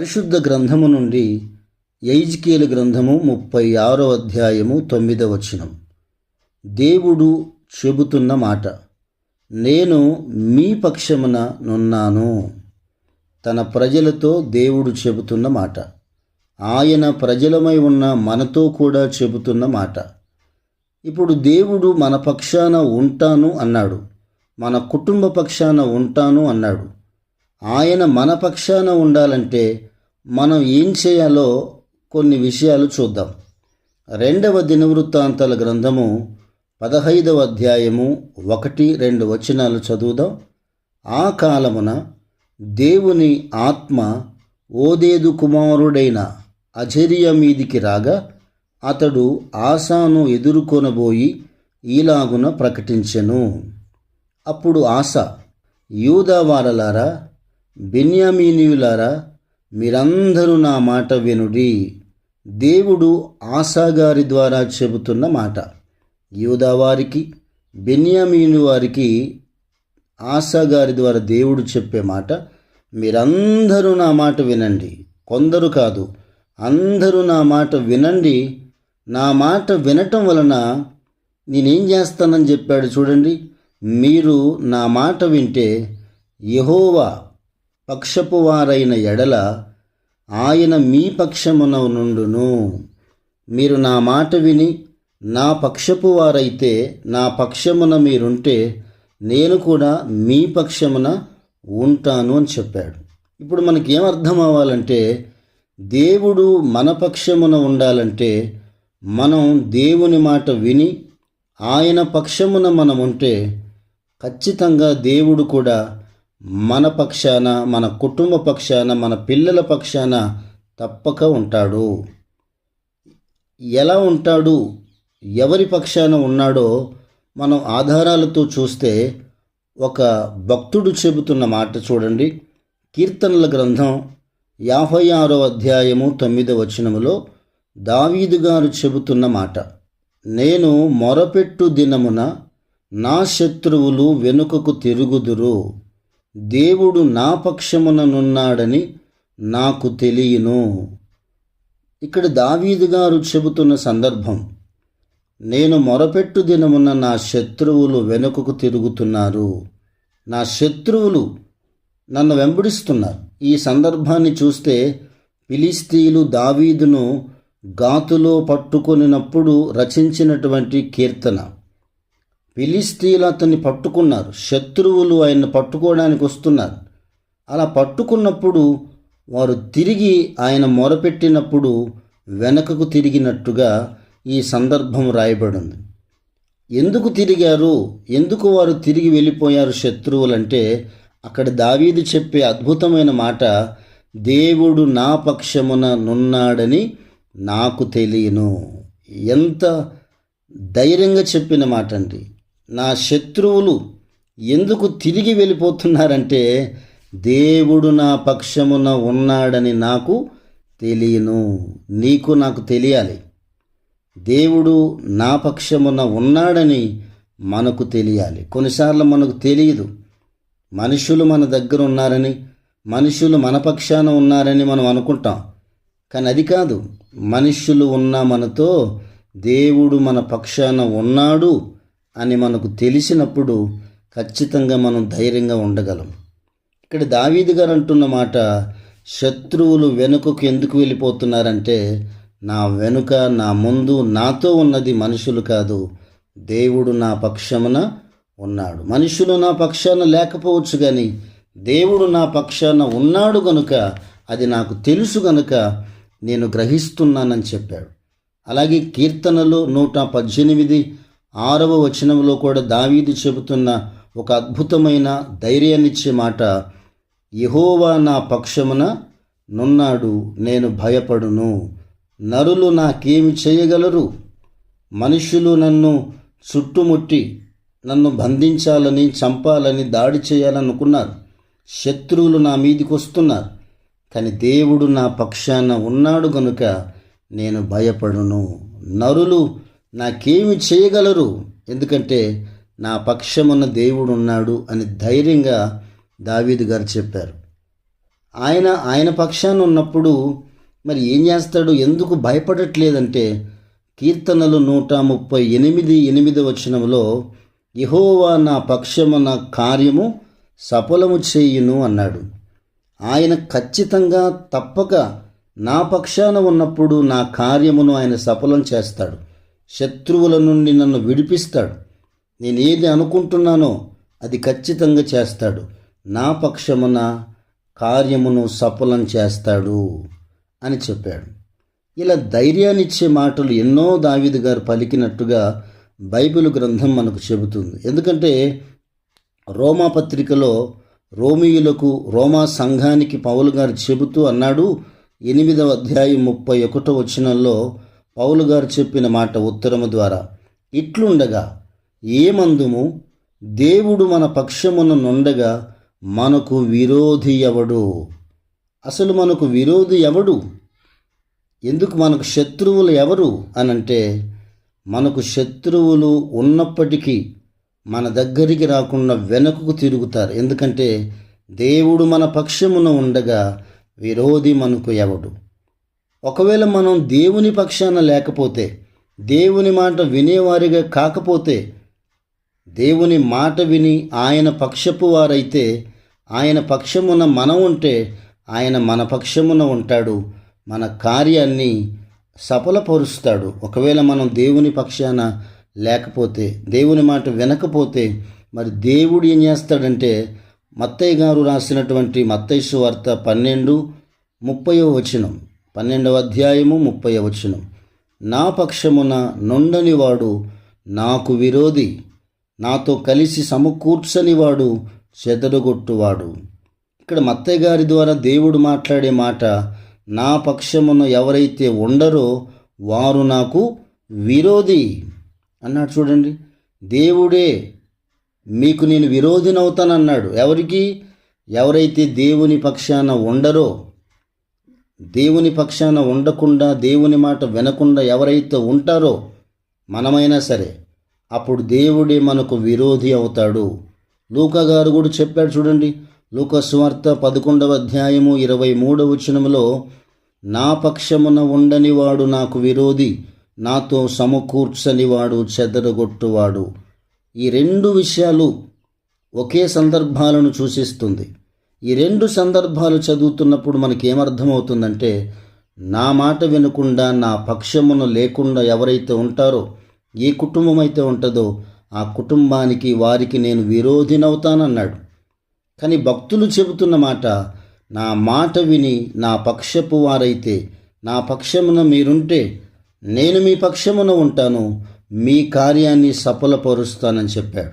పరిశుద్ధ గ్రంథము నుండి యైజ్కేలు గ్రంథము ముప్పై ఆరో అధ్యాయము తొమ్మిదవ వచనం. దేవుడు చెబుతున్న మాట నేను మీ పక్షమున నున్నాను. తన ప్రజలతో దేవుడు చెబుతున్న మాట ఆయన ప్రజలమై ఉన్న మనతో కూడా చెబుతున్న మాట. ఇప్పుడు దేవుడు మన పక్షాన ఉంటాను అన్నాడు మన కుటుంబ పక్షాన ఉంటాను అన్నాడు. ఆయన మన పక్షాన ఉండాలంటే మనం ఏం చేయాలో కొన్ని విషయాలు చూద్దాం. రెండవ దినవృత్తాంతాల గ్రంథము పదహైదవ అధ్యాయము ఒకటి రెండు వచనాలు చదువుదాం. ఆ కాలమున దేవుని ఆత్మ ఓదేదు కుమారుడైన అజరియ మీదికి రాగా అతడు ఆశాను ఎదుర్కొనబోయి ఈలాగున ప్రకటించెను. అప్పుడు ఆశ యూదావారలారా బెన్యామీనీయులారా మీరందరూ నా మాట వినుడి. దేవుడు ఆశాగారి ద్వారా చెబుతున్న మాట. యూదావారికి బెన్యామీను వారికి ఆశాగారి ద్వారా దేవుడు చెప్పే మాట. మీరందరూ నా మాట వినండి. కొందరు కాదు అందరూ నా మాట వినండి. నా మాట వినటం వలన నేనేం చేస్తానని చెప్పాడు చూడండి. మీరు నా మాట వింటే యహోవా పక్షపు వారైన ఎడల ఆయన మీ పక్షమున నుండును. మీరు నా మాట విని నా పక్షపు వారైతే నా పక్షమున మీరుంటే నేను కూడా మీ పక్షమున ఉంటాను అని చెప్పాడు. ఇప్పుడు మనకి ఏం అర్థం అవ్వాలంటే దేవుడు మన పక్షమున ఉండాలంటే మనం దేవుని మాట విని ఆయన పక్షమున మనం ఉంటే ఖచ్చితంగా దేవుడు కూడా మన పక్షాన మన కుటుంబ పక్షాన మన పిల్లల పక్షాన తప్పక ఉంటాడు. ఎలా ఉంటాడు? ఎవరి పక్షాన ఉన్నాడో మనం ఆధారాలతో చూస్తే ఒక భక్తుడు చెబుతున్న మాట చూడండి. కీర్తనల గ్రంథం యాభై ఆరో అధ్యాయము తొమ్మిదవ వచనములో దావీదు గారు చెబుతున్న మాట. నేను మొరపెట్టు దినమున నా శత్రువులు వెనుకకు తిరుగుదురు. దేవుడు నా పక్షముననున్నాడని నాకు తెలియను. ఇక్కడ దావీదు గారు చెబుతున్న సందర్భం నేను మొరపెట్టు దినమున నా శత్రువులు వెనుకకు తిరుగుతున్నారు. నా శత్రువులు నన్ను వెంబడిస్తున్నారు. ఈ సందర్భాన్ని చూస్తే ఫిలిస్తీలు దావీదును గాతులో పట్టుకొనినప్పుడు రచించినటువంటి కీర్తన. ఫిలిస్తీన్లు అతన్ని పట్టుకున్నారు. శత్రువులు ఆయన్ని పట్టుకోవడానికి వస్తున్నారు. అలా పట్టుకున్నప్పుడు వారు తిరిగి ఆయన మొరపెట్టినప్పుడు వెనకకు తిరిగినట్టుగా ఈ సందర్భం రాయబడింది. ఎందుకు తిరిగారు? ఎందుకు వారు తిరిగి వెళ్ళిపోయారు శత్రువులంటే అక్కడ దావీదు చెప్పే అద్భుతమైన మాట దేవుడు నా పక్షమున నున్నాడని నాకు తెలియను. ఎంత ధైర్యంగా చెప్పిన మాట అండి నా శత్రువులు ఎందుకు తిరిగి వెళ్ళిపోతున్నారంటే దేవుడు నా పక్షమున ఉన్నాడని నాకు తెలియను. నీకు నాకు తెలియాలి. దేవుడు నా పక్షమున ఉన్నాడని మనకు తెలియాలి. కొన్నిసార్లు మనకు తెలియదు. మనుషులు మన దగ్గర ఉన్నారని మనుషులు మన పక్షాన ఉన్నారని మనం అనుకుంటాం. కానీ అది కాదు. మనుషులు ఉన్న మనతో దేవుడు మన పక్షాన ఉన్నాడు. అని మనకు తెలిసినప్పుడు ఖచ్చితంగా మనం ధైర్యంగా ఉండగలం. ఇక్కడ దావీది గారు అంటున్న మాట శత్రువులు వెనుకకు ఎందుకు వెళ్ళిపోతున్నారంటే నా వెనుక నా ముందు నాతో ఉన్నది మనుషులు కాదు. దేవుడు నా పక్షమున ఉన్నాడు. మనుషులు నా పక్షాన లేకపోవచ్చు కానీ దేవుడు నా పక్షాన ఉన్నాడు గనుక అది నాకు తెలుసు గనుక నేను గ్రహిస్తున్నానని చెప్పాడు. అలాగే కీర్తనలు నూట పద్దెనిమిది ఆరవ వచనంలో కూడా దావీదు చెబుతున్న ఒక అద్భుతమైన ధైర్యాన్నిచ్చే మాట యహోవా నా పక్షమున నున్నాడు నేను భయపడును. నరులు నాకేమి చేయగలరు? మనుషులు నన్ను చుట్టుముట్టి నన్ను బంధించాలని చంపాలని దాడి చేయాలనుకున్నారు. శత్రువులు నా మీదికి వస్తున్నారు. కానీ దేవుడు నా పక్షాన ఉన్నాడు గనుక నేను భయపడును. నరులు నాకేమి చేయగలరు? ఎందుకంటే నా పక్షమున్న దేవుడు ఉన్నాడు అని ధైర్యంగా దావీదు గారు చెప్పారు. ఆయన ఆయన పక్షాన ఉన్నప్పుడు మరి ఏం చేస్తాడు? ఎందుకు భయపడట్లేదంటే కీర్తనలు నూట ముప్పై ఎనిమిది ఎనిమిది వచనంలో యహోవా నా పక్షమున కార్యము సఫలము చేయును అన్నాడు. ఆయన ఖచ్చితంగా తప్పక నా పక్షాన ఉన్నప్పుడు నా కార్యమును ఆయన సఫలం చేస్తాడు. శత్రువుల నుండి నన్ను విడిపిస్తాడు. నేను ఏది అనుకుంటున్నానో అది ఖచ్చితంగా చేస్తాడు. నా పక్షమున కార్యమును సఫలం చేస్తాడు అని చెప్పాడు. ఇలా ధైర్యాన్నిచ్చే మాటలు ఎన్నో దావీదు గారు పలికినట్టుగా బైబిల్ గ్రంథం మనకు చెబుతుంది. ఎందుకంటే రోమా పత్రికలో రోమియులకు రోమా సంఘానికి పౌలు గారు చెబుతూ అన్నాడు ఎనిమిదవ అధ్యాయం ముప్పై ఒకటో వచనంలో పౌలు గారు చెప్పిన మాట ఉత్తరము ద్వారా ఇట్లుండగా ఏమందుము? దేవుడు మన పక్షమున నుండగా మనకు విరోధి ఎవడు? అసలు మనకు విరోధి ఎవడు? ఎందుకు మనకు శత్రువులు ఎవరు? అనంటే మనకు శత్రువులు ఉన్నప్పటికీ మన దగ్గరికి రాకుండా వెనుకకు తిరుగుతారు. ఎందుకంటే దేవుడు మన పక్షమున ఉండగా విరోధి మనకు ఎవడు? ఒకవేళ మనం దేవుని పక్షాన లేకపోతే దేవుని మాట వినేవారిగా కాకపోతే దేవుని మాట విని ఆయన పక్షపు వారైతే ఆయన పక్షమున మనం ఉంటే ఆయన మన పక్షమున ఉంటాడు మన కార్యాన్ని సఫలపరుస్తాడు. ఒకవేళ మనం దేవుని పక్షాన లేకపోతే దేవుని మాట వినకపోతే మరి దేవుడు ఏం చేస్తాడంటే మత్తయ్య గారు రాసినటువంటి మత్తయ్య వార్త పన్నెండు ముప్పయో వచనం. పన్నెండవ అధ్యాయము ముప్పై వచనం. నా పక్షమున నొండని వాడు నాకు విరోధి నాతో కలిసి సమకూర్చని వాడు చెదరగొట్టువాడు. ఇక్కడ మత్తయ్య గారి ద్వారా దేవుడు మాట్లాడే మాట నా పక్షమున ఎవరైతే ఉండరో వారు నాకు విరోధి అన్నాడు చూడండి. దేవుడే మీకు నేను విరోధినవుతానన్నాడు. ఎవరికి? ఎవరైతే దేవుని పక్షాన ఉండరో దేవుని పక్షాన ఉండకుండా దేవుని మాట వినకుండా ఎవరైతే ఉంటారో మనమైనా సరే అప్పుడు దేవుడే మనకు విరోధి అవుతాడు. లూకా గారు కూడా చెప్పాడు చూడండి లూకస్వార్త పదకొండవ అధ్యాయము ఇరవై మూడవ వచనంలో నా పక్షమున ఉండని వాడు నాకు విరోధి నాతో సమకూర్చని వాడు చెదరగొట్టువాడు. ఈ రెండు విషయాలు ఒకే సందర్భాలను సూచిస్తుంది. ఈ రెండు సందర్భాలు చదువుతున్నప్పుడు మనకి ఏమర్థమవుతుందంటే నా మాట వినకుండా నా పక్షమును లేకుండా ఎవరైతే ఉంటారో ఏ కుటుంబం అయితే ఉంటుందో ఆ కుటుంబానికి వారికి నేను విరోధినవుతానన్నాడు. కానీ భక్తులు చెబుతున్న మాట నా మాట విని నా పక్షపు వారైతే నా పక్షమున మీరుంటే నేను మీ పక్షమున ఉంటాను మీ కార్యాన్ని సఫలపరుస్తానని చెప్పాడు.